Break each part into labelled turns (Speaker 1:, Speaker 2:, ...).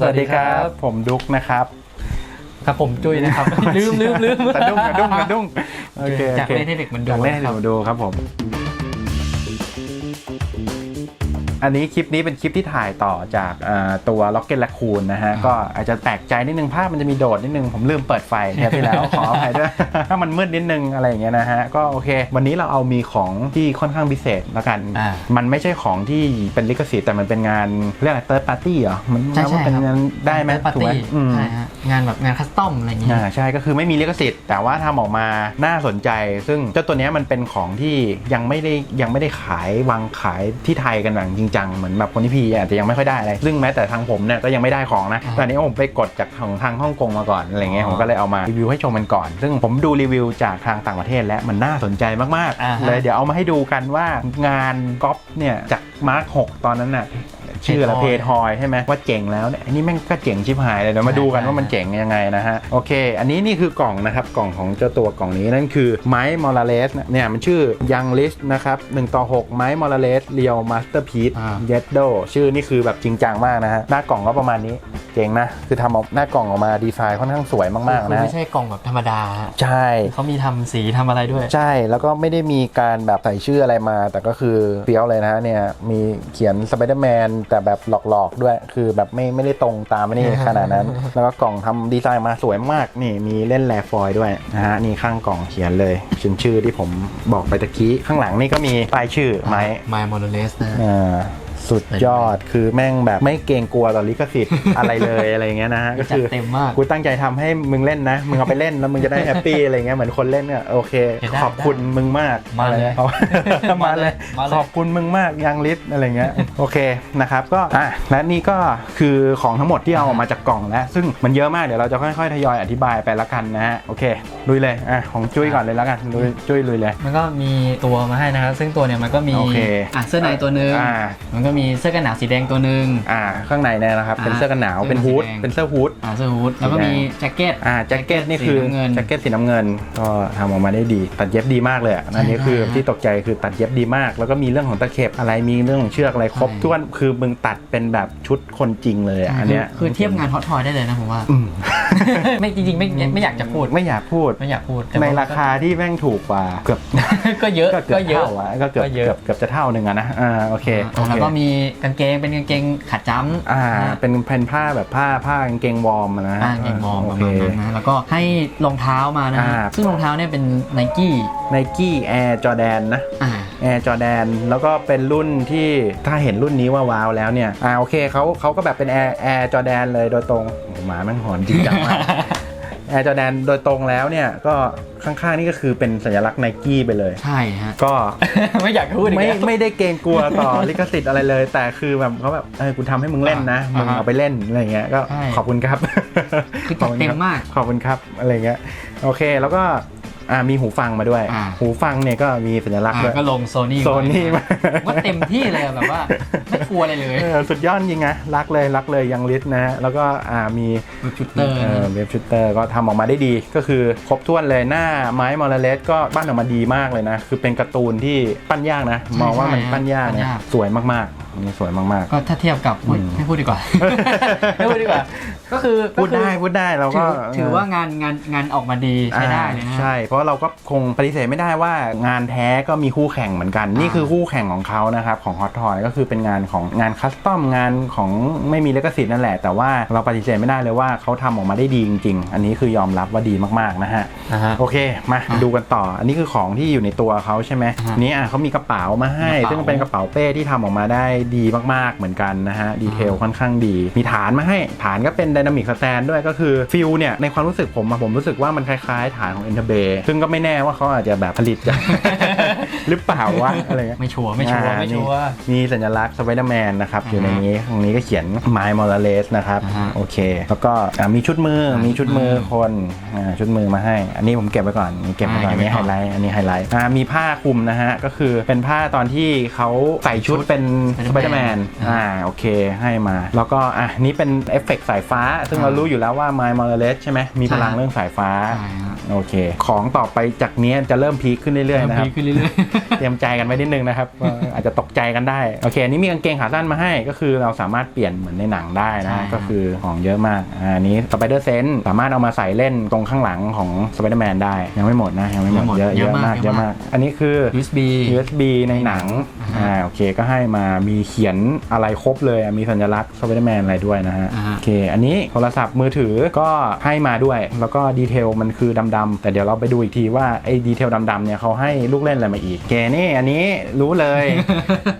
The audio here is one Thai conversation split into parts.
Speaker 1: สวัสดีครับ ผมดุ๊กนะครับ
Speaker 2: ครับผมจุ้ยนะครับ ลืมลืมลืม
Speaker 1: กระดุ้งกระดุ้งกระดุ้งโอเค
Speaker 2: จาก
Speaker 1: โอค
Speaker 2: เล่นให้เด็กมันดู
Speaker 1: จากเล่นให้
Speaker 2: นะครับ
Speaker 1: เด็กมันดูครับผม อันนี้คลิปนี้เป็นคลิปที่ถ่ายต่อจากเอ่อตัว Rocket Raccoon นะฮะ ก็อาจจะแปลกใจนิดนึงภาพมันจะมีโดดนิดนึง ผมลืมเปิดไฟเทปที่แล้วขออภัยด้วยถ้ามันมืดนิดนึงอะไรอย่างเงี้ยนะฮะ ก็โอเค วันนี้เราเอามีของที่ค่อนข้างพิเศษแล้วกัน
Speaker 2: อ่า
Speaker 1: มันไม่ใช่ของที่เป็นลิขสิทธิ์แต่มันเป็นงานเรียกอะไร third party เหรอมัน
Speaker 2: ใช่ใช่
Speaker 1: เป็น
Speaker 2: ครับ
Speaker 1: งานได้ไหม
Speaker 2: ปาร์
Speaker 1: ถูกไหม
Speaker 2: ตี้
Speaker 1: อืม
Speaker 2: ใช่ฮะงานแบบงานคัสตอมอะไรอย่างงี้
Speaker 1: อ่าใช่ก็คือไม่มีลิขสิทธิ์แต่ว่าทำออกมาน่าสนใจ ซึ่งเจ้าตัวเนี้ยมันเป็นของที่ยังไม่ได้ยังไม่ได้ขายวางขายที่ไทยกันแบบจริงจังเหมือนแบบคนที่พีอาจจะยังไม่ค่อยได้อะไร ซึ่งแม้แต่ทางผมเนี่ยก็ยังไม่ได้ของนะ
Speaker 2: อ่า
Speaker 1: แต่อันนี้ผมไปกดจากของทางฮ่องกงมาก่อนอะไรเงี้ย
Speaker 2: อ๋อ
Speaker 1: ผมก็เลยเอามารีวิวให้ชมมันก่อน ซึ่งผมดูรีวิวจากทางต่างประเทศและมันน่าสนใจมาก
Speaker 2: อ่า
Speaker 1: ๆ
Speaker 2: ฮะ
Speaker 1: เลยเดี๋ยวเอามาให้ดูกันว่างานก๊อปเนี่ยจากมาร์ค 6 ตอนนั้นน่ะ ชื่ออะไรเพ
Speaker 2: Paytoy
Speaker 1: ทอยใช่ไหมว่าเจ๋งแล้วเนี่ยอันนี้แม่งก็เจ๋งชิบหายเลยเดี๋ยวมาดูกันว่ามันเจ๋งยังไงนะฮะโอเค อันนี้นี่คือกล่องนะครับกล่องของเจ้าตัวกล่องนี้นั่นคือไม้มอลาเลสเนี่ยมันชื่อยังลิสนะครับ1ต่อ6ไม้มอลาเลสเรียวมาสเตอร์พีซ
Speaker 2: อ่า
Speaker 1: เยดโดชื่อนี่คือแบบจริงจังมากนะฮะหน้ากล่องก็ประมาณนี้เจ๋งนะคือทำออกหน้ากล่องออกมาดีไซน์ค่อนข้างสวยมาก
Speaker 2: คื
Speaker 1: ๆ
Speaker 2: อ
Speaker 1: นะ
Speaker 2: ไม่ใช่กล่องแบบธรรมดาฮะ
Speaker 1: ใช่
Speaker 2: เขามีทำสีทำอะไรด้วย
Speaker 1: ใช่แล้วก็ไม่ได้มีการแบบใส่ชื่ออะไรมา แต่ก็คือเฟี้ยวเลยนะฮะเนี่ยมีเขียนสไปเดอร์แมนแต่แบบหลอกๆด้วย คือแบบไม่ไม่ได้ตรงตามนี่ขนาดนั้น แล้วก็กล่องทำดีไซน์มาสวยมากนี่มีเล่นแลฟอยล์ด้วยนะฮะนี่ข้างกล่องเขียนเลยชื่อชื่อที่ผมบอกไปตะกี้ข้างหลังนี่ก็มีป้ายชื่อไหม
Speaker 2: ไมโมโนเลสนะ
Speaker 1: อ่า สุดยอดคือแม่งแบบไม่เกรงกลัวต่อลิขสิทธิ์อะไรเลยอะไรอย่างเงี้ยนะฮะก็
Speaker 2: จัด
Speaker 1: คือ
Speaker 2: เต็มมาก
Speaker 1: กูตั้งใจทำให้มึงเล่นนะ มึงเอาไปเล่นแล้วมึงจะได้แฮปปี้อะไรเงี้ยเหมือนคนเล่นเนี่ยโอเค
Speaker 2: เดี๋ยวได้
Speaker 1: ขอบคุณมึงมาก
Speaker 2: มาเลย
Speaker 1: อะไรมาเลย
Speaker 2: มาเลย
Speaker 1: ขอบคุณมึงมากยังลิสอะไรเงี้ยโอเคนะครับก็อะและนี่ก็คือของทั้งหมดที่เอาออกมาจากกล่องแล้วซึ่งมันเยอะมากเดี๋ยวเราจะค่อยๆทยอยอธิบายไปละกันนะฮะโอเคลุยเลยอะของจุ้ยก่อนเลยละกันลุยจุ้ยลุยเลย
Speaker 2: มันก็มีตัวมาให้นะครับซึ่งตัวเนี่ยมันก็มี
Speaker 1: โอเค
Speaker 2: อะเสื้อในตัวหนึ่ง
Speaker 1: อ่า
Speaker 2: มันก็มีเสื้อกันหนาวสีแดงตัวหนึ่ง
Speaker 1: อ่าข้างในเนี่ยนะครับเป็น
Speaker 2: อ่า
Speaker 1: เสื้อกันหนาว
Speaker 2: เสื้อ
Speaker 1: เป็นฮูด
Speaker 2: สีแดง
Speaker 1: เป็นเสื้อฮูด
Speaker 2: อ่าเสื้อฮูดแล้วก็มีแจ็คเก็ต
Speaker 1: อ่าแจ็คเก็ตนี่คือ
Speaker 2: สีน้ำเงิน
Speaker 1: แจ็คเก็ตสีน้ำเงิน ก็ทำออกมาได้ดี ตัดเย็บดีมากเลยอะอันนี้
Speaker 2: ใช่
Speaker 1: คือ
Speaker 2: ใช่
Speaker 1: ที่ตกใจคือตัดเย็บดีมาก แล้วก็มีเรื่องของตะเข็บอะไรมีเรื่องของเชือกอะไรครบ
Speaker 2: ใช่
Speaker 1: ถ้วนคือมึงตัดเป็นแบบชุดคนจริงเลยอะอันเนี้ย
Speaker 2: คือคือเทียบงานฮอตทอยได้เลยนะผมว่า
Speaker 1: อืม
Speaker 2: ไม่จริงๆไม่ไม่ไม่อยากจะพูด
Speaker 1: ไม่อยากพูด
Speaker 2: ไม่อยากพูดแต่
Speaker 1: ใน
Speaker 2: ว่
Speaker 1: ราคาที่แม่งถูกกว่าเกือบ
Speaker 2: ก็เยอะ
Speaker 1: ก็เกือบ
Speaker 2: เยอะ
Speaker 1: เท่าอะก็เกือบ
Speaker 2: ก็เยอะ
Speaker 1: เกือบเกือบจะเท่าหนึ่งอะนะอ่าโอเคโอ
Speaker 2: อ่า
Speaker 1: เค
Speaker 2: แล้วก็มีกางเกงเป็นกางเกงขาจ้ำ
Speaker 1: อ่า
Speaker 2: นะ
Speaker 1: เป็นแผ่นผ้าแบบผ้าผ้ากางเกงวอร์มอะนะ
Speaker 2: อ่ากางเกงมองป
Speaker 1: โอ
Speaker 2: ระ
Speaker 1: เค
Speaker 2: มาณนั้นนะแล้วก็ให้รองเท้ามานะ
Speaker 1: อ่า
Speaker 2: ซึ่งรองเท้าเนี่ยเป็นไนกี้
Speaker 1: ไนกี้แอร์จอแดนนะ
Speaker 2: อ่า
Speaker 1: แอร์จอแดนแล้วก็เป็นรุ่นที่ถ้าเห็นรุ่นนี้ว่าว้าวแล้วเนี่ย อ่าโอเคเขาเขาก็แบบเป็นแอร์แอร์จอแดนเลยโดยตรงโอ้โหหมาแม่งหอนจริงจังมาก แอร์จอแดนโดยตรงแล้วเนี่ยก็ข้างๆนี่ก็คือเป็นสัญลักษณ์ไนกี้ไปเลย
Speaker 2: ใช่ฮะ
Speaker 1: ก็
Speaker 2: ไม่อยากพูดอีก
Speaker 1: ไม่
Speaker 2: แล้ว
Speaker 1: ไม่ได้เกรงกลัวต่อ ลิขสิทธิ์อะไรเลย แต่คือแบบเขาแบบเออกูทำให้มึงเล่นนะ
Speaker 2: อ่า
Speaker 1: มึงเอาไปเล่นอะไรเงี้ยก็
Speaker 2: ใช่
Speaker 1: ขอบคุณครับ
Speaker 2: คือจัดเต็มมาก
Speaker 1: ขอบคุณครับอะไรเงี้ยโอเค แล้วก็ อ่ามีหูฟังมาด้วย
Speaker 2: อ่า
Speaker 1: หูฟังเนี่ยก็มีสัญลักษณ์
Speaker 2: อ่า
Speaker 1: ด้วย
Speaker 2: ก็ลงโซนี่
Speaker 1: โซนี่มา
Speaker 2: ว่าเต็มที่เลยอะแบบว่าไม่กลัวอะไรเลย
Speaker 1: เออสุดยอดจริงนะรักเลยรักเลยยังลิสนะฮะแล้วก็อ่ามี
Speaker 2: แบบชุดเตอร์
Speaker 1: เออเว็บชูตเตอร์ก็ทำออกมาได้ดี ก็คือครบถ้วนเลยหน้าไม้มอลเลสก็ปั้นออกมาดีมากเลยนะ คือเป็นการ์ตูนที่ปั้นยากนะ มองว่ามันปั้นยากเนี่ยสวยมากๆอันนี่สวยมาก
Speaker 2: ก็ถ้าเทียบกับอุ๊ย
Speaker 1: อืม
Speaker 2: ไม่พูดดีกว่า ไม่พูดดีกว่า ก็คือ
Speaker 1: ๆ พูดได้พูดได้เรา
Speaker 2: ถื
Speaker 1: ก็
Speaker 2: อถือว่างานงานงานออกมาดีใช้ได้เลยนะ
Speaker 1: อ่าใช่ เพราะเราก็คงปฏิเสธไม่ได้ว่างานแท้ก็มีคู่แข่งเหมือนกัน นี่คือคู่แข่งของเขานะครับ ของ Hot Toy ก็คือเป็นงานของงานคัสตอมงานของไม่มีลิขสิทธิ์นั่นแหละ แต่ว่าเราปฏิเสธไม่ได้เลยว่าเขาทำออกมาได้ดีจริงๆ อันนี้คือยอมรับว่าดีมากๆนะฮะ
Speaker 2: นะฮะ
Speaker 1: โอเค มาดูกันต่อ อันนี้คือของที่อยู่ในตัวเขาใช่ไหม
Speaker 2: อ่าฮะ
Speaker 1: นี่อะเขามีกระเป๋ามาให้
Speaker 2: กระเป๋า
Speaker 1: ซึ่งเป็นกระเป๋าเป้ที่ทำออกมาได้ดีมากๆเหมือนกันนะฮะดีเทลค่อนข้างดี มีฐานมาให้ฐานก็เป็นไดนามิกสแตนด้วยก็คือฟิลเนี่ยในความรู้สึกผมอะผมรู้สึกว่ามันคล้ายๆ ฐานของ e n t e r b a y ซึ่งก็ไม่แน่ว่าเขาอาจจะแบบผลิตจาก หรือเปล่าวะอะไรเงี้ย
Speaker 2: ไม่ชัวร์ไม่ชัวร์
Speaker 1: อ่า
Speaker 2: ไม่ชัวร์
Speaker 1: มีสัญลักษณ์สไปเดอร์แมนนะครับ อยู่ใน
Speaker 2: อ่าฮะ
Speaker 1: นี้ตรงนี้ก็เขียน My m o r a l e s นะครับ
Speaker 2: อ่าฮะ
Speaker 1: โอเค แล้วก็อ่ามีชุดมือ
Speaker 2: อ่ามี
Speaker 1: มีชุดมือคนอ่าชุดมือมาให้ อันนี้ผมเก็บไว้ก่อนเก็บไว้ก่อน
Speaker 2: อ่า
Speaker 1: อันนี้
Speaker 2: เก็
Speaker 1: ไฮ
Speaker 2: บไว้ก่อน
Speaker 1: ไลท์อันนี้ไฮไลท์อ่ามีผ้าคลุมนะฮะ ก็คือเป็นผ้าตอนที่เขาใส่ชุดเป็นสไปเดอร์แมน
Speaker 2: อ่า
Speaker 1: อ่าโอเคให้มา แล้วก็อะนี่เป็นเอฟเฟกต์สายฟ้า ซึ่งเรารู้อยู่แล้วว่า My m o r a l e s ใช่ไหมมีพลัง
Speaker 2: ใช่
Speaker 1: เรื่องสายฟ้า
Speaker 2: ใช่ฮะ
Speaker 1: โอเค ของต่อไปจากเนี้ยจะเริ่มพีคขึ้นเรื่อยๆนะครับ
Speaker 2: พีขึ้นเรื่อย
Speaker 1: เตรียมใจกันไว้นิดนึงนะครับว่าอาจจะตกใจกันได้โอเคอันนี้มีกางเกงขาสั้นมาให้ ก็คือเราสามารถเปลี่ยนเหมือนในหนังได้นะ
Speaker 2: ใช่ครับ
Speaker 1: ก็คือของเยอะมากอ่าอันนี้สไปเดอร์เซนสามารถเอามาใส่เล่นตรงข้างหลังของสไปเดอร์แมนได้ยังไม่หมดนะยังไม่หมดเยอะเยอะมากเยอะมาก อันนี้คือ
Speaker 2: USB
Speaker 1: USB ในหนัง
Speaker 2: อ่าฮะ
Speaker 1: อ่าโอเคก็ให้มามีเขียนอะไรครบเลยอะมีสัญลักษณ์สไปเดอร์แมนอะไรด้วยนะฮะ
Speaker 2: อ่าฮะ
Speaker 1: โอเค อันนี้โทรศัพท์มือถือก็ให้มาด้วย แล้วก็ดีเทลมันคือดำๆแต่เดี๋ยวเราไปดูอีกทีว่าไอ้ดีเทลดำๆเนี่ยเขาให้ลูกเล่นอะไรมาอีกโอเคนี่อันนี้รู้เลย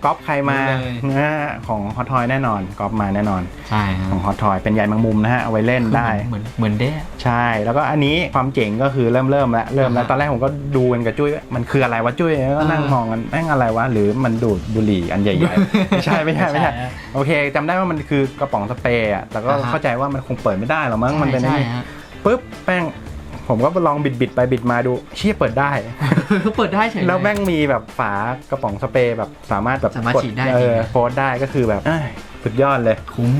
Speaker 1: ก๊อปใครมา
Speaker 2: รู้เลย
Speaker 1: นะฮะของฮอตทอยแน่นอนก๊อปมาแน่นอน
Speaker 2: ใช่ครั
Speaker 1: ข
Speaker 2: บ
Speaker 1: องฮอตทอยเป็นใยแมงมุมนะฮะเอาไว้เล่นได้
Speaker 2: เหมือนเหมือนเด้
Speaker 1: ใช่ แล้วก็อันนี้ความเจ๋งก็คือเริ่มเริ่มแล้วเริ่มแล้ว
Speaker 2: อ่าฮะ
Speaker 1: ตอนแรกผมก็ดูกันกับจุ้ยว่ามันคืออะไรวะจุ้ยแล้วก็นั่ง
Speaker 2: อ่าม
Speaker 1: มองกันแม่งอะไรวะ หรือมันดูดบุหรี่อันใหญ่ๆ ไม่ใช่ไม่ใช่ไม่ใช่
Speaker 2: ฮะ
Speaker 1: โอเคจำได้ว่ามันคือกระป๋องสเปรย์อะแต่ก็
Speaker 2: อ่าฮะ
Speaker 1: เข้าใจว่ามันคงเปิดไม่ได้หรอกมั้งมันเป็นไอ้
Speaker 2: ใช่
Speaker 1: นี่
Speaker 2: ฮะ
Speaker 1: ปุ๊บแป้ง ผมก็ลองบิดบิดๆไปบิดมาดูเชี่ยเปิดได้
Speaker 2: เขาเปิดได้เฉย
Speaker 1: แล้วแม่งมีแบบฝากระป๋องสเปรย์แบบสามารถแบบ
Speaker 2: สามารถ
Speaker 1: กด
Speaker 2: ฉีดได้
Speaker 1: เอ
Speaker 2: จริง
Speaker 1: อ
Speaker 2: นะ
Speaker 1: โพสต์ได้ก็คือแบบเอ้ย สุดยอดเลย
Speaker 2: คุ้ม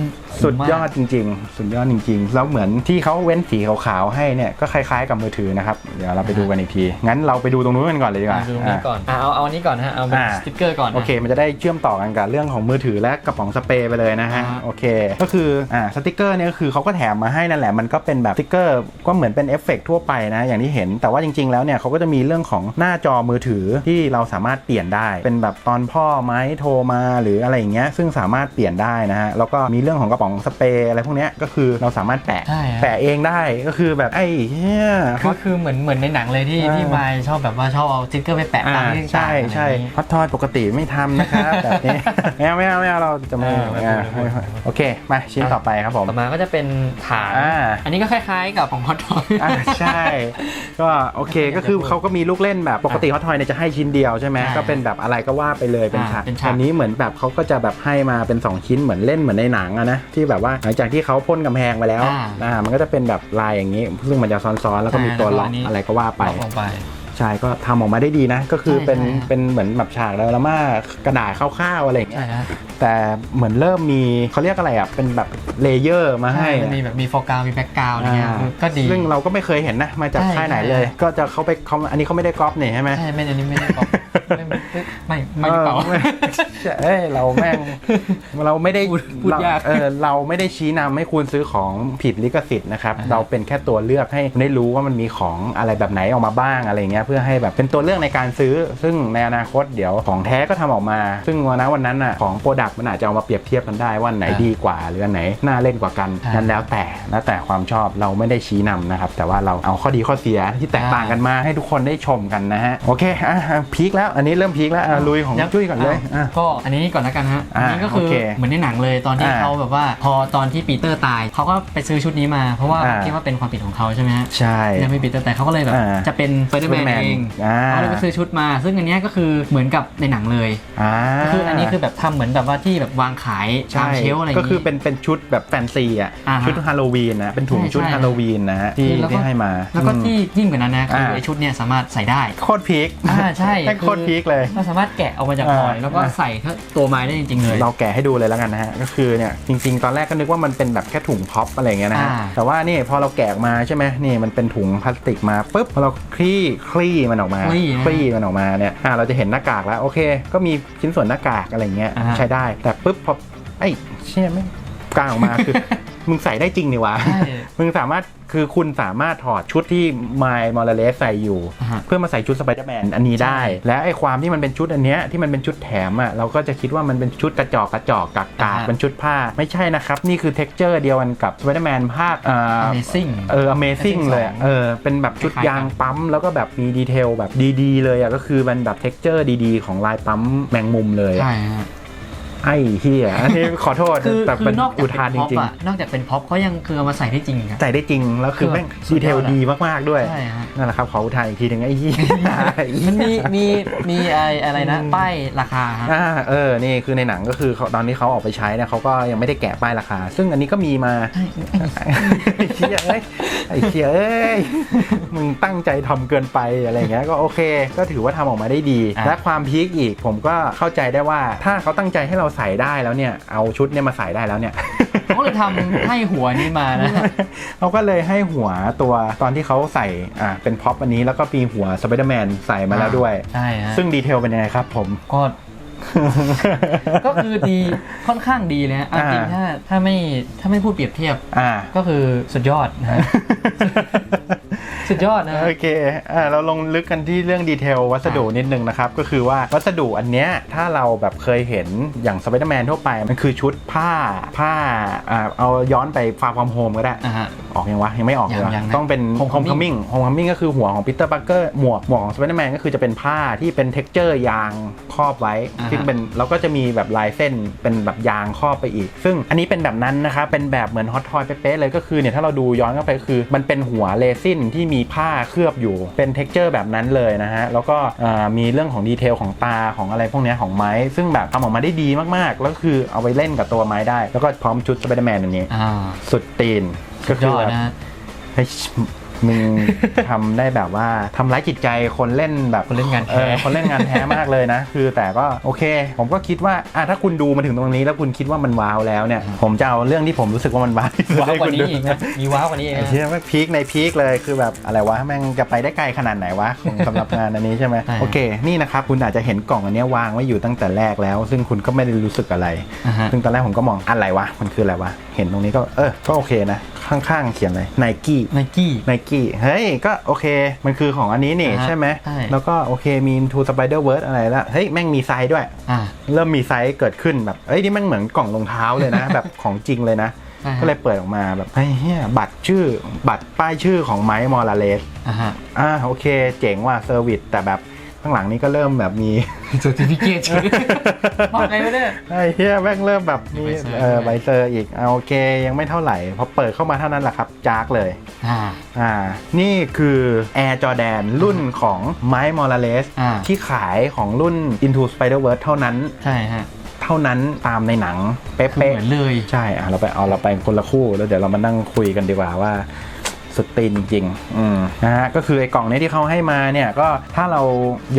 Speaker 1: สุด
Speaker 2: คุ้มมาก
Speaker 1: ยอดจริง ๆ สุดยอดจริง ๆ แล้วเหมือนที่เขาเว้นสีขาวๆให้เนี่ยก็คล้ายๆกับมือถือนะครับ เดี๋ยวเราไปดูกันอีกที งั้นเราไปดูตรงนู้นกันก่อนเลยดีกว่า
Speaker 2: อะดูตรงนี้
Speaker 1: อะ
Speaker 2: ก่อนอะเอาเอาอันนี้ก่อนนะฮะ เอาเป็น
Speaker 1: อ่า
Speaker 2: สติ๊กเกอร์ก่อนนะ
Speaker 1: โอเค มันจะได้เชื่อมต่อกันกับเรื่องของมือถือและกระป๋องสเปรย์ไปเลยนะฮะ
Speaker 2: อ่า
Speaker 1: โอเค ก็คืออ่าสติกเกอร์เนี่ยก็คือเขาก็แถมมาให้นั่นแหละ มันก็เป็นแบบสติกเกอร์ก็เหมือนเป็นเอฟเฟกต์ทั่วไปนะ อย่างที่เห็น แต่ว่าจริง ๆ แล้วเนี่ยเขาก็จะมีเรื่องของหน้าจอมือถือที่เราสามารถเปลี่ยนได้ เป็นแบบตอนพ่อไหมโทรมาหรืออะไรอย่างเงี้ยซึ่งสามารถเปลี่ยนได้นะฮะ แล้วก็มีเรื่องของกระป๋องสเปรย์อะไรพวกเนี้ยก็คือเราสามารถแปะ
Speaker 2: ใช่ฮะ
Speaker 1: แปะเองได้ก็คือแบบไอ้เหี้ย
Speaker 2: ก็คือเหมือนเหมือนในหนังเลยที่
Speaker 1: อ่า
Speaker 2: ที่มายชอบแบบว่าชอบเอาสติ๊กเกอร์ไปแปะตาม
Speaker 1: อ่า
Speaker 2: ที่ต่างๆ
Speaker 1: ใช่ใช่
Speaker 2: อะไรอย่างงี้
Speaker 1: ฮอตทอยปกติไม่ทำนะครับแบบนี้ ไม่เอาไม่เอาไม่เอาเราจะไม่
Speaker 2: เออไม่
Speaker 1: อ่า
Speaker 2: พูดไม่พูด
Speaker 1: โอเค มาชิ้นต่อไปครับผม
Speaker 2: ต่อมาก็จะเป็นฐาน
Speaker 1: อ่า
Speaker 2: อันนี้ก็คล้ายๆกับของฮอตทอย
Speaker 1: อ่าใช่ ก็โอเคก็คือเขาก็มีลูกเล่นแบบปกติฮอตทอยเนี่ยจะให้ชิ้นเดียวใช่ไหม
Speaker 2: ใช่
Speaker 1: ก็เป็นแบบอะไรก็ว่าไปเลยเป็น
Speaker 2: อ่า
Speaker 1: ฉาก
Speaker 2: เป็นฉาก
Speaker 1: อันนี้เหมือนแบบเขาก็จะแบบให้มาเป็น 2 ชิ้นเหมือนเล่นเหมือนในหนังอะนะที่แบบว่าหลังจากที่เขาพ่นกำแพงไปแล้ว
Speaker 2: อ่า
Speaker 1: อ่ามันก็จะเป็นแบบลายอย่างนี้ ซึ่งมันจะซ้อนๆแล้วก็มี
Speaker 2: ใช่
Speaker 1: ตัว
Speaker 2: แล้วก็
Speaker 1: ล็อก
Speaker 2: อันนี้
Speaker 1: อะไรก็ว่าไป
Speaker 2: ล็อกลงไป
Speaker 1: ใช่ก็ทำออกมาได้ดีนะ ก็คือ
Speaker 2: ใช่
Speaker 1: เป็น
Speaker 2: ใช่
Speaker 1: เป็นเหมือนแบบฉากแล้วละมากระดาษคร่าวๆอะไรอย่างเงี้ย
Speaker 2: ใช่ฮะ
Speaker 1: แต่เหมือนเริ่มมีเขาเรียกอะไรอะเป็นแบบเลเยอร์มาให้
Speaker 2: มันมีแบบมีโฟกัสมีแบ็กกราวด์อะไรเงี้ย
Speaker 1: อ่า
Speaker 2: คือก็ดี
Speaker 1: ซึ่งเราก็ไม่เคยเห็นนะ มาจาก
Speaker 2: ใช่
Speaker 1: ค่ายไหน
Speaker 2: ใช่
Speaker 1: เลยก็จะเขาไปเขาอันนี้เขาไม่ได้ก๊อปนี่ใช่ไหม
Speaker 2: ใช่ไม่อันนี้ไม่ได้บอกไม่ไม่ไม่ไม่เปล่า
Speaker 1: เออไม่ใช่เอ้ยเราแม่ง เราไม่ได้
Speaker 2: พูดพูด
Speaker 1: เรา
Speaker 2: ยาก
Speaker 1: เออเราไม่ได้ชี้นำให้คุณซื้อของผิดลิขสิทธิ์นะครับ
Speaker 2: อ่าฮะ
Speaker 1: เราเป็นแค่ตัวเลือกให้คุณได้รู้ว่ามันมีของอะไรแบบไหนออกมาบ้างอะไรเงี้ยเพื่อให้แบบเป็นตัวเลือกในการซื้อ ซึ่งในอนาคตเดี๋ยวของแท้ก็ทำออกมา ซึ่งวันนั้นวันนั้นอะของโปรดักต์มันอาจจะเอามาเปรียบเทียบกันได้ว่าอันไหนดีกว่าหรืออันไหนน่าเล่นกว่ากัน
Speaker 2: อ่า
Speaker 1: นั้นแล้วแต่แล้วแต่ความชอบเราไม่ได้ชี้นำนะครับแต่ว่าเราเอาข้อดีข้อเสียที่แตกต่างกันมาให้ทุกคนได้ชมกันนะฮะโอเคอะอะพีคแล้วอันนี้เริ่มพีคแล้วอะลุยของ
Speaker 2: ยับ
Speaker 1: จุ้ยก่อนเลยอะ
Speaker 2: ก็อันนี้ก่อนแล้วกันฮะ
Speaker 1: อ่า
Speaker 2: อันนี้ก็คือ
Speaker 1: โอเค
Speaker 2: เหมือนในหนังเลยตอนที่
Speaker 1: อ่า
Speaker 2: เขาแบบว่าพอตอนที่ปีเตอร์ตายเขาก็ไปซื้อชุดนี้มา เพราะว่า
Speaker 1: อ่า
Speaker 2: คิดว่าเป็นความผิดของเขาใช่ไหมฮะ
Speaker 1: ใช่
Speaker 2: ยังไม่ปีเตอร์แต่เขาก็เลยแบบ
Speaker 1: อ่า
Speaker 2: จะเป็นสไปเดอร์แมน
Speaker 1: Spider-Man
Speaker 2: เอง
Speaker 1: อ่า
Speaker 2: เขาเลยไปซื้อชุดมา ซึ่งอันเนี้ยก็คือเหมือนกับในหนังเลย
Speaker 1: อ่า
Speaker 2: ก็คืออันนี้คือแบบทำเหมือนแบบว่าที่แบบวางขายตาม
Speaker 1: ใช่
Speaker 2: เชลฟ์อะไรอย่าง
Speaker 1: ก็
Speaker 2: งี้
Speaker 1: คือเป็นเป็นชุดแบบแฟนซีอะ
Speaker 2: อ่าฮะ
Speaker 1: ชุดฮาโลวีนนะเป็นถุง
Speaker 2: ใช่
Speaker 1: ชุด
Speaker 2: ใช่
Speaker 1: ฮาโลวีนนะฮะที่
Speaker 2: แล้วก็
Speaker 1: ที่ให้มา
Speaker 2: แล้วก็
Speaker 1: อืม
Speaker 2: ที่ยิ่งกว่านั้นนะคือ
Speaker 1: อ่า
Speaker 2: ไอชุดเนี่ยสามารถใส่ได้
Speaker 1: โคตรพีค
Speaker 2: อ่าใช่
Speaker 1: แม่งโคตรพีคเลย
Speaker 2: เราสามารถแกะออกมาจากหอย
Speaker 1: อ่า
Speaker 2: แล้วก็ใส่เข้าตัวไม้ได้จริงๆเลย
Speaker 1: เราแกะให้ดูเลยแล้วกันนะฮะก็คือเนี่ยจริง ๆ ตอนแรกก็นึกว่ามันเป็นแบบแค่ถุงพ็อปอะไรอย่างเงี้ยนะฮะ
Speaker 2: อ่า
Speaker 1: แต่ว่านี่พอเราแกะออกมาใช่ไหมนี่มันเป็นถุงพลาสติกมาปุ๊บพอเราคลี่คลี่มันออกมา
Speaker 2: คลี่นะ
Speaker 1: คลี่มันออกมาเนี่ยอ่าเราจะเห็นหน้ากากแล้วโอเค ก็มีชิ้นส่วนหน้ากากอะไรเงี้ย
Speaker 2: อ่าฮะ
Speaker 1: ใช้ได้แต่ปุ๊บพอไอ้เชี่ยไม่งกลางออกมาคือ มึงใส่ได้จริงนี่วะ
Speaker 2: ใช่
Speaker 1: มึงสามารถคือคุณสามารถถอดชุดที่ไมล์มอร์เลสใส่อยู่
Speaker 2: อ่าฮะ
Speaker 1: เพื่อมาใส่ชุดสไปเดอร์แมนอันนี้ได้ และไอ้ความที่มันเป็นชุดอันเนี้ยที่มันเป็นชุดแถมอะเราก็จะคิดว่ามันเป็นชุดกระจอกกระจอกกากกาก
Speaker 2: อ่าฮะ
Speaker 1: เป็นชุดผ้าไม่ใช่นะครับ นี่คือเท็กเจอร์เดียวกันกับสไปเดอร์แมนภาคอ่า
Speaker 2: Amazing
Speaker 1: เออ Amazing เลยอะ
Speaker 2: สอง
Speaker 1: เออ เป็นแบบชุด
Speaker 2: คล้ายๆกัน
Speaker 1: ยางปั๊ม แล้วก็แบบมีดีเทลแบบดีๆเลยอะ ก็คือมันแบบเท็กเจอร์ดีๆ ของลายปั๊มแมงมุมเลยอะ
Speaker 2: ใช่ฮะ
Speaker 1: ไอ้เฮียอันนี้ขอโทษ
Speaker 2: คือ
Speaker 1: แต่
Speaker 2: คื
Speaker 1: เป็
Speaker 2: อนนอกจาก
Speaker 1: อุ
Speaker 2: เป็น
Speaker 1: ทาน
Speaker 2: พ็
Speaker 1: จ
Speaker 2: อป
Speaker 1: ริง
Speaker 2: อะนอกจากเป็นพ็อปเขายังคือเอามาใส่ได้จริงครับ
Speaker 1: ๆใส่ได้จริงแล้วคือ
Speaker 2: คือ
Speaker 1: แม่ง
Speaker 2: สุ
Speaker 1: ดี
Speaker 2: ด
Speaker 1: เท
Speaker 2: ยอ
Speaker 1: ล
Speaker 2: ดอะ
Speaker 1: ดีมากๆด้วย
Speaker 2: ใช่ฮะ
Speaker 1: นั่นแหละครับ ขออุทานอีกทีหนึ่งไอ้เหี้ย
Speaker 2: มันมีมีมีไออะไรนะ
Speaker 1: อืม
Speaker 2: ป้ายราคาฮะ
Speaker 1: อ่าเออ นี่คือในหนังก็คือเขาตอนที่เขาออกไปใช้เนี่ยเขาก็ยังไม่ได้แกะป้ายราคา ซึ่งอันนี้ก็มีมา ไอ้เชี่ยเอ้ยไอ้เชี่ยเอ้ย มึงตั้งใจทำเกินไปอะไรเงี้ยก็โอเค ก็ถือว่าทำออกมาได้ดี
Speaker 2: อะ
Speaker 1: และความพีคอีกผมก็เข้าใจได้ว่าถ้าเขาตั้งใจให้เราใส่ได้แล้วเนี่ย เอาชุดเนี่ยมาใส่ได้แล้วเนี่ย
Speaker 2: เขาเลยทำให้หัวนี้มานะ
Speaker 1: เขาก็เลยให้หัวตัวตอนที่เขาใส่อ่าเป็นพ็อปอันนี้แล้วก็มีหัวสไปเดอร์แมนใส่มาแล้วด้วย
Speaker 2: ใช่ฮะ
Speaker 1: ซึ่งดีเทลเป็นยังไงครับผม
Speaker 2: ก็ ก็คือดีค่อนข้างดีเลยฮะเอาจริง
Speaker 1: อ่า
Speaker 2: ถ้าถ้าไม่ถ้าไม่พูดเปรียบเทียบ
Speaker 1: อ่า
Speaker 2: ก็คือสุดยอดนะฮะ สุดยอดนะฮะ
Speaker 1: โอเคอ่าเราลงลึกกันที่เรื่องดีเทลวัสดุนิดนึงนะครับ ก็คือว่าวัสดุอันเนี้ยถ้าเราแบบเคยเห็นอย่างสไปเดอร์แมนทั่วไป มันคือชุดผ้าผ้าอ่าเอาย้อนไปฟาร์มโฮมก็ได้
Speaker 2: อ่าฮะ
Speaker 1: ออกยังวะ ยังไม่ออกเลย
Speaker 2: ยัง
Speaker 1: วะ
Speaker 2: ยังนะ
Speaker 1: ต้องเป็น
Speaker 2: Homecoming
Speaker 1: โฮมคัมมิ่งโฮมคัมมิ่งก็คือหัวของปีเตอร์ a ั k เกอร์หมวกหมวกของสไปเดอร์แมนก็คือจะเป็นผ้าที่เป็นเท็กเจอร์ยางครอบไว้
Speaker 2: อ่าฮะ
Speaker 1: ซึ่งเป็นแล้วก็จะมีแบบลายเส้นเป็นแบบยางครอบไปอีก ซึ่งอันนี้เป็นแบบนั้นนะครับเป็นแบบเหมือนฮอตทอยเป๊ะๆเลยก็คือเนี่ยถ้าเราดูย้อนเข้าไปก็คือ มันเป็นหัวเรซินที่มีผ้าเคลือบอยู่เป็นเท็กเจอร์แบบนั้นเลยนะฮะแล้วก็อ่ามีเรื่องของดีเทลของตาของอะไรพวกเนี้ยของไม้ ซึ่งแบบทำออกมาได้ดีมากๆแล้วก็คือเอาไปเล่นกับตัวไม้ได้ แล้วก็พร้อมชุดสไปเดอร์แมนอันนี้
Speaker 2: อ่า
Speaker 1: สุดตีน ก็
Speaker 2: ย
Speaker 1: คือ
Speaker 2: อด
Speaker 1: แบบ
Speaker 2: นะฮะ
Speaker 1: เฮ้ยมึงทำได้แบบว่าทำร้ายจิตใจคนเล่นแบบ
Speaker 2: คนเล่นงานแท้
Speaker 1: เออคนเล่นงานแท้มากเลยนะ คือแต่ก็โอเค ผมก็คิดว่าอะถ้าคุณดูมาถึงตรงนี้แล้วคุณคิดว่ามันว้าวแล้วเนี่ย ผมจะเอาเรื่องที่ผมรู้สึกว่ามันว้าวที่สุด
Speaker 2: ว้าว
Speaker 1: ให้
Speaker 2: กว่า
Speaker 1: คุณ
Speaker 2: นี้
Speaker 1: ดู
Speaker 2: อีกนะมีว้าวกว่านี้อีก
Speaker 1: ไอ้
Speaker 2: นะ
Speaker 1: เชี่ยแม่งพีคในพีคเลยคือแบบอะไรวะแม่งจะไปได้ไกลขนาดไหนวะของสำหรับงานอันนี้ใช่ไหม
Speaker 2: ใช่
Speaker 1: โอเค นี่นะครับ คุณอาจจะเห็นกล่องอันเนี้ยวางไว้อยู่ตั้งแต่แรกแล้ว ซึ่งคุณก็ไม่ได้รู้สึกอะไร
Speaker 2: อ่าฮะ
Speaker 1: ซึ่งตอนแรกผมก็มองอะไรวะ มันคืออะไรวะ เห็นตรงนี้ก็เออก็โอเคนะ ข้างๆเขียนเลยไนกี้
Speaker 2: ไนกี้
Speaker 1: ไนกี้เฮ้ยก็โอเค มันคือของอันนี้นี่
Speaker 2: อ่าฮะ
Speaker 1: ใช่ไหม
Speaker 2: ใช่
Speaker 1: แล้วก็โอเคมี Into Spider Verse อะไรละเฮ้ยแม่งมีไซส์ด้วย
Speaker 2: อ่า
Speaker 1: เริ่มมีไซส์เกิดขึ้นแบบเอ้ยนี่แม่งเหมือนกล่องรองเท้าเลยนะ แบบของจริงเลยนะ
Speaker 2: ใช่ฮะ
Speaker 1: ก็เลยเปิดออกมาแบบเฮ้ยเหี้ยบัตรชื่อบัตรป้ายชื่อของไมค์มอราเลส
Speaker 2: อ่าฮะ
Speaker 1: อ่าโอเค เจ๋งว่ะเซอร์วิสแต่แบบ ข้างหลังนี้ก็เริ่มแบบมี
Speaker 2: เซอร์ติฟิเคชบอกไงไม่ได้
Speaker 1: ไอ้เฮียแม่งเริ่มแบบมี
Speaker 2: ใบเซอร์
Speaker 1: เออ
Speaker 2: ใช่ไหม
Speaker 1: ใบเซอร์อีกอ่าโอเคยังไม่เท่าไหร่พอเปิดเข้ามาเท่านั้นแหละครับจากเลย
Speaker 2: อ่า
Speaker 1: อ่านี่คือ Air Jordan รุ่นของไมค์มอราเลส
Speaker 2: อ่า
Speaker 1: ที่ขายของรุ่น Into Spider-Verse เท่านั้น
Speaker 2: ใช่ฮะ
Speaker 1: เท่านั้นตามในหนังเป๊
Speaker 2: คือเหะมือนเลย
Speaker 1: ๆใช่อะเราไปเอาเราไปคนละคู่แล้วเดี๋ยวเรามานั่งคุยกันดีกว่าว่า สุดตีนจริงๆอืมนะฮะก็คือไอ้กล่องเนี้ที่เขาให้มาเนี่ยก็ถ้าเรา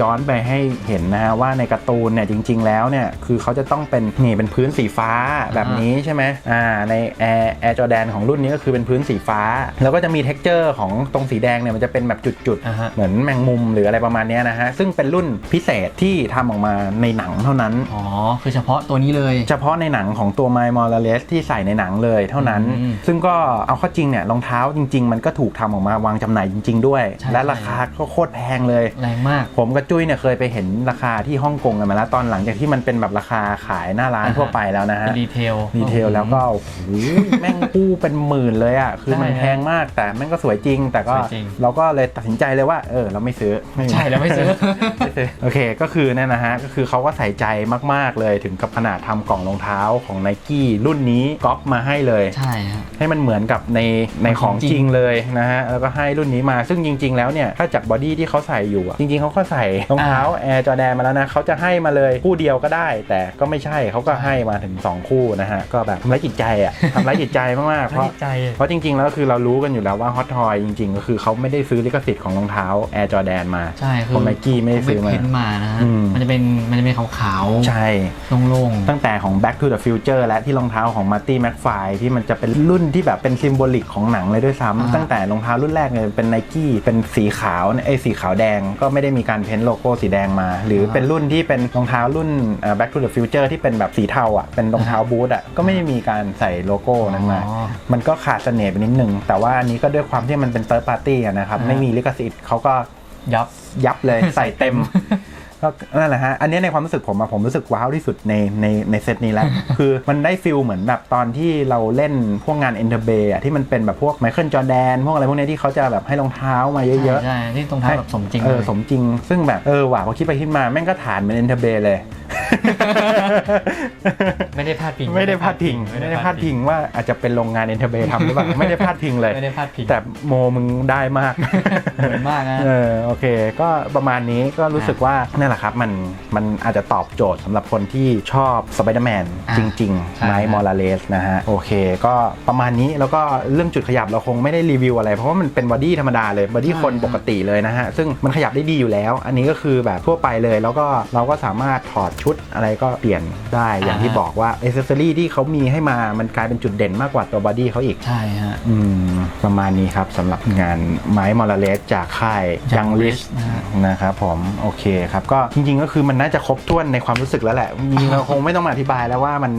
Speaker 1: ย้อนไปให้เห็นนะฮะว่าในการ์ตูนเนี่ยจริง ๆ แล้วเนี่ยคือเขาจะต้องเป็นนี่เป็นพื้นสีฟ้าแบบนี้ใช่ไหมอ่าใน Air Air Jordan ของรุ่นนี้ก็คือเป็นพื้นสีฟ้า แล้วก็จะมี t e x t อร์ของตรงสีแดงเนี่ยมันจะเป็นแบบจุด
Speaker 2: อ่าฮะ
Speaker 1: ๆเหมือนแมงมุมหรืออะไรประมาณเนี้ยนะฮะซึ่งเป็นรุ่นพิเศษที่ทำออกมาในหนังเท่านั้น
Speaker 2: อ๋อ คือเฉพาะตัวนี้เลย
Speaker 1: เฉพาะในหนังของตัว My m o r a l e s ที่ใส่ในหนังเลยเท่านั้น
Speaker 2: อืม
Speaker 1: ซึ่งก็เอาเข้อจริงเนี่ยรองเท้าจริง ๆ มันก็ถูกทำออกมาวางจำหน่ายจริง ๆ ด้วย
Speaker 2: ใช่
Speaker 1: และราคาก็โคตรแพงเลย
Speaker 2: แรงมาก
Speaker 1: ผมกับจุ้ยเนี่ยเคยไปเห็นราคาที่ฮ่องกงกันมาแล้วตอนหลังจากที่มันเป็นแบบราคาขายหน้าร้าน
Speaker 2: อ่าฮะ
Speaker 1: ทั่วไปแล้วนะฮะ
Speaker 2: เป็นดีเทล
Speaker 1: ดีเทลแล้วก็โอ้โหแม่งคู่เป็นหมื่นเลยอะคือมัน
Speaker 2: ใช่ฮะ
Speaker 1: แพงมากแต่แม่งก็สวยจริง แต่ก็
Speaker 2: สวยจริง
Speaker 1: เราก็เลยตัดสินใจเลยว่าเออเราไม่ซื้อไม่
Speaker 2: ใช่แล้วไม่ซื้อ
Speaker 1: ไม่ซื้อโอเคก็คือเนี่ยนะฮะก็คือเขาก็ใส่ใจมาก ๆเลยถึงกับขนาดทำกล่องรองเท้าของ n นกี้รุ่นนี้ก๊อปมาให้เลย
Speaker 2: ใช่ฮะ
Speaker 1: ให้มันเหมือนกับในในของ
Speaker 2: จริง
Speaker 1: จริงเลยนะฮะ แล้วก็ให้รุ่นนี้มา ซึ่งจริง ๆ แล้วเนี่ย ถ้าจากบอดี้ที่เขาใส่อยู่อะจริง ๆเขาก็ใส่รองเท้า Air Jordan มาแล้วนะเขาจะให้มาเลยคู่เดียวก็ได้ แต่ก็ไม่ใช่เขาก็ให้มาถึง 2 คู่นะฮะ ก็แบบทำร้ายจิตใจอะทำร้ายจิตใจมากๆ เพราะ
Speaker 2: ใจ
Speaker 1: เพราะจริง ๆ แล้วคือเรารู้กันอยู่แล้วว่า Hot Toy จริง ๆ ก็คือเขาไม่ได้ซื้อลิขสิทธิ์ของรองเท้า Air Jordan มา
Speaker 2: ใช่คือ
Speaker 1: ของ Nike ไม่ได้ซื้อมา
Speaker 2: เพ้นท์มานะฮะ
Speaker 1: อืม
Speaker 2: มันจะเป็นมันจะเป็นขาวๆ
Speaker 1: ใช่
Speaker 2: โล่ง
Speaker 1: ตั้งแต่ของ Back to the Future และที่รองเท้าของ Marty McFly ที่มันจะเป็นรุ่นที่แบบเป็นซิมโบลิกของหนังเลยด้วย
Speaker 2: อ่า
Speaker 1: ซ้ำตั้งแต่รองเท้ารุ่นแรกเลยเป็น n i กี้เป็นสีขาวไอ้ยสีขาวแดงก็ไม่ได้มีการเพ้นท์โลโก้สีแดงมา หรือเป็นรุ่นที่เป็นรองเท้ารุ่นเอ่อ Back to the Future ที่เป็นแบบสีเทาอะเป็นรองเท้าบูทอะก็ไม่ได้มีการใส่โลโก้
Speaker 2: ๆ
Speaker 1: นั้นมา
Speaker 2: อ๋อ
Speaker 1: มันก็ขาดเสน่ห์ไปนิดนึง แต่ว่าอันนี้ก็ด้วยความที่มันเป็น third party อะนะครับ
Speaker 2: อ่า
Speaker 1: ไม่มีลิขสิทธิ์เขาก็
Speaker 2: ยับ
Speaker 1: ยับเลยใส่เต็ม ก็นั่นแหละฮะ อันนี้ในความรู้สึกผมอะผมรู้สึกว้าวที่สุดในในในเซตนี้แล้ว คือมันได้ฟิลเหมือนแบบตอนที่เราเล่นพวกงานเอ็นเตอร์เบย์อะที่มันเป็นแบบพวกไมเคิลจอแดน พวกอะไรพวกเนี้ยที่เขาจะแบบให้รองเท้ามาเยอะ
Speaker 2: ใช่ใช่ที่ตรงเท้าแบบสมจริง
Speaker 1: เออ
Speaker 2: เลย
Speaker 1: สมจริง ซึ่งแบบเออว่ะพอคิดไปคิดมาแม่งก็ฐานเป็นเอ็นเตอร์เบย์เลย
Speaker 2: ไม่ได้พลาดพิง
Speaker 1: ไม่ได้พาดพิง ไม่ได้พาดพิงว่าอาจจะเป็นโรงงานเอ็นเตอร์เบย์ทำหรือเปล่าไม่ได้พาดพิงเลย
Speaker 2: ไม่ได้พลาดพิง
Speaker 1: แต่โมมึงได้มาก
Speaker 2: เหมือนมากนะ
Speaker 1: เออโอเค ก็ประมาณนี้ก็รู้สึกว่านั่นแหละครับ มันมันอาจจะตอบโจทย์สำหรับคนที่ชอบสไปเดอร์แมน
Speaker 2: อ่า
Speaker 1: จริง
Speaker 2: ใช่
Speaker 1: ๆไมค์มอราเลสนะฮะ โอเค ก็ประมาณนี้แล้วก็เรื่องจุดขยับเราคงไม่ได้รีวิวอะไร เพราะว่ามันเป็นบอดี้ธรรมดาเลยบอดี้คนปกติเลยนะฮะ ซึ่งมันขยับได้ดีอยู่แล้ว อันนี้ก็คือแบบทั่วไปเลยแล้วก็เราก็สามารถถอดชุดอะไรก็เปลี่ยนได้อย่างที่
Speaker 2: อ่า
Speaker 1: บอกว่าอ c เซสซอรี่ที่เขามีให้มามันกลายเป็นจุดเด่นมากกว่าตัวบอดี้เขาอีก
Speaker 2: ใช่ฮะ
Speaker 1: อืม ประมาณนี้ครับสำหรับงานไม้มอลเลสจากค่ายยัง
Speaker 2: Young
Speaker 1: ลิส
Speaker 2: List นะฮะ
Speaker 1: นะครับผม โอเคครับ ก็จริงๆก็คือมันน่าจะครบถ้วนในความรู้สึกแล้วแหละมีเราคงไม่ต้องมาอธิบายแล้วว่ามัน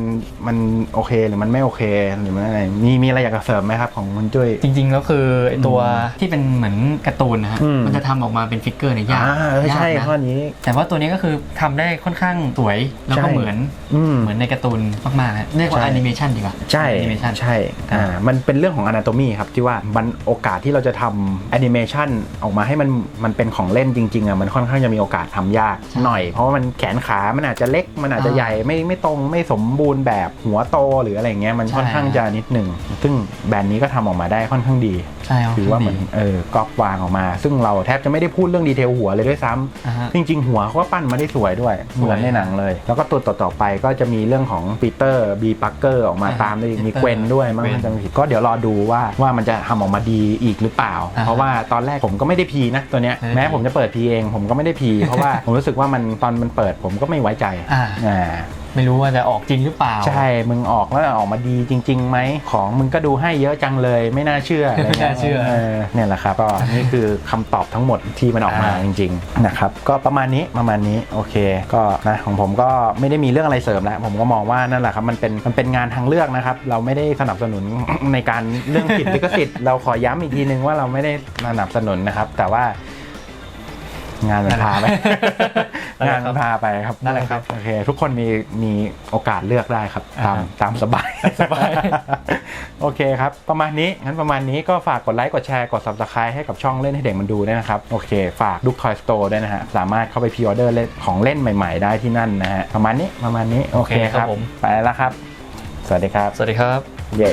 Speaker 1: มันโอเคหรือมันไม่โอเคหรือมันอะไรมีมีอะไรอยากจะเสริมไหมครับของคุณจุ้ย
Speaker 2: จริงๆแล้วคือไอ้ตัวที่เป็นเหมือนการ์ตูนนะฮะ
Speaker 1: อืม
Speaker 2: มันจะทำออกมาเป็นฟิกเกอร์เนี่ยยาก
Speaker 1: อ่าเออยา
Speaker 2: ก
Speaker 1: ใช่
Speaker 2: นะ
Speaker 1: ข้อนี้
Speaker 2: แต่ว่าตัวนี้ก็คือทำได้ค่อนข้างสวยแล้วก็
Speaker 1: ใช่
Speaker 2: เหมือน
Speaker 1: อืม
Speaker 2: เหมือนในการ์ตูนมากๆฮะเรียกว่า
Speaker 1: ใช่
Speaker 2: แอนิเมชันดีกว่า
Speaker 1: ใช่
Speaker 2: แอนิเมชัน
Speaker 1: ใช่อ่ามันเป็นเรื่องของ anatomy ครับที่ว่ามันโอกาสที่เราจะทำแอนิเมชันออกมาให้มันมันเป็นของเล่นจริงๆอะมันค่อนข้างจะมีโอกาสทำยากหน่อย เพราะว่ามันแขนขามันอาจจะเล็กมันอาจจะใหญ่ไม่ไม่ตรงไม่สมบูรณ์แบบหัวโตหรืออะไรเงี้ยมันค่อนข้างจะนิดหนึ่งซึ่งแบรนด์นี้ก็ทำออกมาได้ค่อนข้างดี
Speaker 2: ใช่ครับ
Speaker 1: ถือว่าเหมือนเออก๊อปวางออกมา ซึ่งเราแทบจะไม่ได้พูดเรื่องดีเทลหัวเลยด้วยซ้ำ
Speaker 2: อ่าฮะ
Speaker 1: จริง ๆ หัวเขาก็ปั้นมาได้สวยด้วยเหมือนในหนังเลย แล้วก็ตัวต่อๆไปก็จะมีเรื่องของปีเตอร์บีปักเกอร์ออกมา
Speaker 2: อ่า
Speaker 1: ตามด้วยอีกมี
Speaker 2: Peter
Speaker 1: เกวนด้วยมั้ง
Speaker 2: เกวน
Speaker 1: มันจะมีผิดก็เดี๋ยวรอดูว่าว่ามันจะทำออกมาดีอีกหรือเปล่า
Speaker 2: อ่า
Speaker 1: เพราะว่าตอนแรกผมก็ไม่ได้พีนะตัวเนี้ย
Speaker 2: ไม่ได้
Speaker 1: แม้ผมจะเปิดพีเองผมก็ไม่ได้พีเพราะว่าผมรู้สึกว่ามันตอนมันเปิดผมก็ไม่ไว้ใจ
Speaker 2: อ่า
Speaker 1: อ่า
Speaker 2: ไม่รู้ว่าจะออกจริงหรือเปล่า
Speaker 1: ใช่ มึงออกแล้วออกมาดีจริงๆไหม ของมึงก็ดูให้เยอะจังเลย ไม่น่าเชื่ออะไร
Speaker 2: ไม่
Speaker 1: เงี้
Speaker 2: น่ายเชื่อ
Speaker 1: เนี่ยแหละครับ ก็นี่คือคำตอบทั้งหมดที่มันออกมา
Speaker 2: อ่า
Speaker 1: จริงๆนะครับ ก็ประมาณนี้ประมาณนี้โอเค ก็นะของผมก็ไม่ได้มีเรื่องอะไรเสริมแล้วผมก็มองว่านั่นแหละครับ มันเป็นมันเป็นงานทางเลือกนะครับ เราไม่ได้สนับสนุน ในการเรื่องผิดลิขสิทธิ์ เราขอย้ำอีกทีนึงว่าเราไม่ได้สนับสนุนนะครับ แต่ว่า งานมันพาไป
Speaker 2: นั่นแห
Speaker 1: งาน
Speaker 2: ละครับ
Speaker 1: มันพาไปครับ
Speaker 2: นั่นแหละครับ
Speaker 1: โอเค ทุกคนมีมีโอกาสเลือกได้ครับ ตาม
Speaker 2: อ่า
Speaker 1: ตามสบาย
Speaker 2: สบาย
Speaker 1: โอเคครับ ประมาณนี้งั้นประมาณนี้ก็ฝากกดไลค์กดแชร์กด subscribe ให้กับช่องเล่นให้เด็กมันดูด้วยนะครับ โอเค ฝากลูก Toy Store ด้วยนะฮะ สามารถเข้าไปพ r ออเดอร์เล่นของเล่นใหม่ ๆ ได้ที่นั่นนะฮะ ประมาณนี้ประมาณนี้โอเค
Speaker 2: โอเค
Speaker 1: ค
Speaker 2: ครั
Speaker 1: รับ
Speaker 2: บผม
Speaker 1: ไปแล้วครับ สวัสดีครับ
Speaker 2: สวัสดีครับ
Speaker 1: เย้